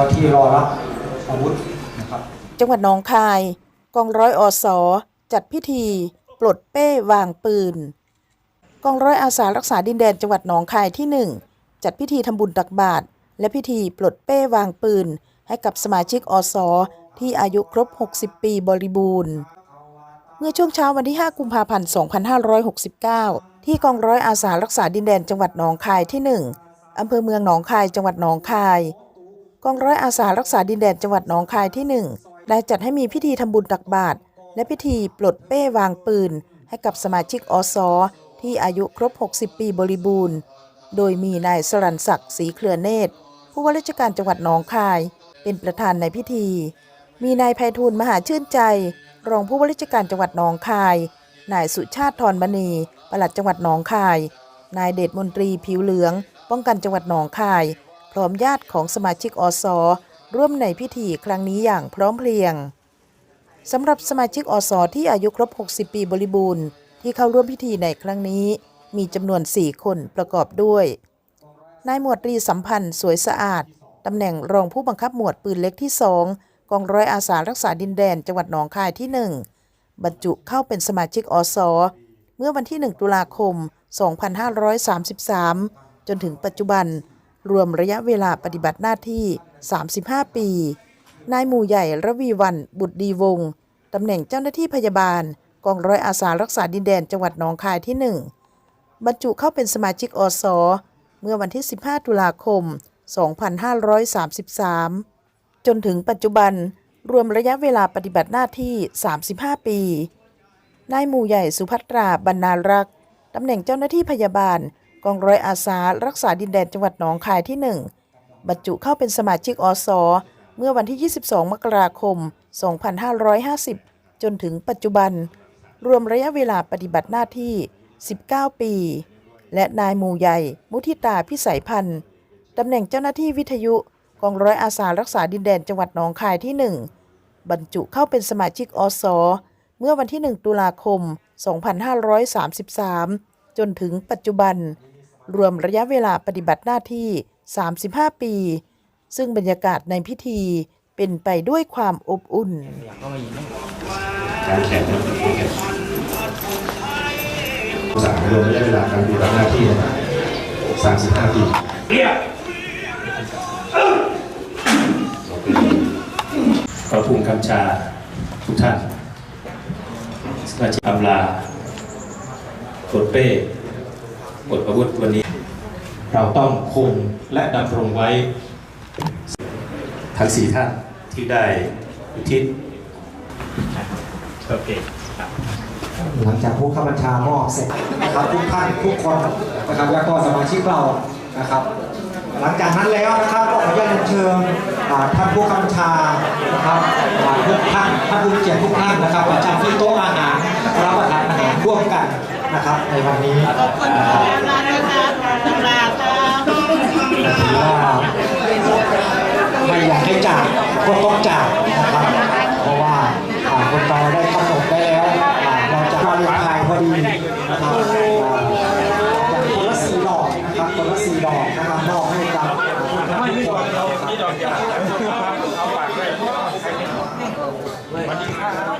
จ้าที่รอรับอาวุธนะครับ จังหวัดหนองคาย กองร้อยอสจัดพิธี ปลดเป้วางปืน กองร้อยอาสารักษาดินแดนจังหวัดหนองคายที่ 1 จัดพิธีทำบุญตักบาตรและพิธีปลดเป้วางปืน ให้กับสมาชิกอสที่อายุครบ 60 ปีบริบูรณ์ เมื่อช่วงเช้าวันที่ 5 กุมภาพันธ์ 2569 ที่กองร้อยอาสารักษาดินแดนจังหวัดหนองคายที่ 1อำเภอเมืองหนองคายจังหวัดหนองคาย กองร้อยอาสารักษาดินแดนจังหวัดหนองคายที่ 1 ได้จัดให้มีพิธีทำบุญตักบาตรและพิธีปลดเป้วางปืน ให้กับสมาชิกอสที่อายุครบ 60 ปีบริบูรณ์ โดยมีนายสรันศักดิ์ศรีเครือเนตร ผู้ว่าราชการจังหวัดหนองคาย เป็นประธานในพิธี มีนายไพฑูรย์มหาชื่นใจ รองผู้ว่าราชการจังหวัดหนองคาย นายสุชาติธรมณีปลัดจังหวัดหนองคาย นายเดชมนตรีผิวเหลือง ป้องกันจังหวัดหนองคาย พร้อมญาติของสมาชิกอสร่วมในพิธีครั้งนี้อย่างพร้อมเพรียงสำหรับสมาชิกอสที่อายุครบ 60 ปีบริบูรณ์ ที่เข้าร่วมพิธีในครั้งนี้ มีจำนวน 4 คนประกอบด้วย นายหมวดตรีสัมพันธ์สวยสะอาดตำแหน่งรองผู้บังคับหมวดปืนเล็กที่ 2 กองร้อยอาสารักษาดินแดนจังหวัดหนองคายที่ 1 บรรจุเข้าเป็นสมาชิกอสเมื่อวันที่ 1 ตุลาคม 2533 จนถึงปัจจุบัน รวมระยะเวลาปฏิบัติหน้าที่ 35 ปี นายหมู่ใหญ่ระวีวัน บุตรดีวงศ์ตำแหน่งเจ้าหน้าที่พยาบาล กองร้อยอาสารักษาดินแดนจังหวัดหนองคายที่ 1 บรรจุเข้าเป็นสมาชิกอสอเมื่อวันที่ 15 ตุลาคม 2533 จนถึงปัจจุบันรวมระยะเวลาปฏิบัติหน้าที่ 35 ปี นายหมู่ใหญ่สุภัตราบรรณารักษ์ตำแหน่งเจ้าหน้าที่พยาบาล กองร้อยอาสารักษาดินแดนจังหวัดหนองคายที่ 1 บรรจุเข้าเป็นสมาชิกอสเมื่อวันที่ 22 มกราคม 2550 จนถึงปัจจุบัน รวมระยะเวลาปฏิบัติหน้าที่ 19 ปี และนายหมู่ใหญ่ มุทิตาพิสัยพันธ์ตำแหน่งเจ้าหน้าที่วิทยุกองร้อยอาสารักษาดินแดนจังหวัดหนองคายที่ 1 บรรจุเข้าเป็นสมาชิกอสเมื่อวันที่ 1 ตุลาคม 2533 จนถึงปัจจุบัน รวมระยะเวลาปฏิบัติหน้าที่ 35 ปี ซึ่งบรรยากาศในพิธีเป็นไปด้วยความอบอุ่น การแข่งขันสามรวมระยะเวลาการปฏิบัติหน้าที่นะครับ35 ปีขอภูมิคำชาทุกท่านสมาชิกอำลาปลดเป้ ปลดอาวุธวันนี้ เราต้องคงและดำรงไว้ ทั้งสี่ท่านที่ได้อุทิศโอเคหลังจากผู้ข้าบัญชามอบเสร็จนะครับทุกท่านทุกคนนะครับแล้วก็สมาชิกเรานะครับ หลังจากนั้นแล้วนะครับก็ขออนุญาตเรียนเชิญอ่าท่านผู้ข้าบัญชานะครับอ่าทุกท่านท่านผู้มีเกียรติทุกท่านนะครับประจำที่โต๊ะอาหารรับประทานอาหารร่วมกัน นะครับ ในวันนี้ขอบคุณมากนะคะสำหรับไม่อยากให้จากก็ต้องจากนะครับ เพราะว่าคนเราได้กำหนดไปแล้วเราจะมาเรียนไทยพอดีนะครับคนละสี่ดอกนะครับคนละสี่ดอกนะครับมอบให้กับทุกคนนะครับ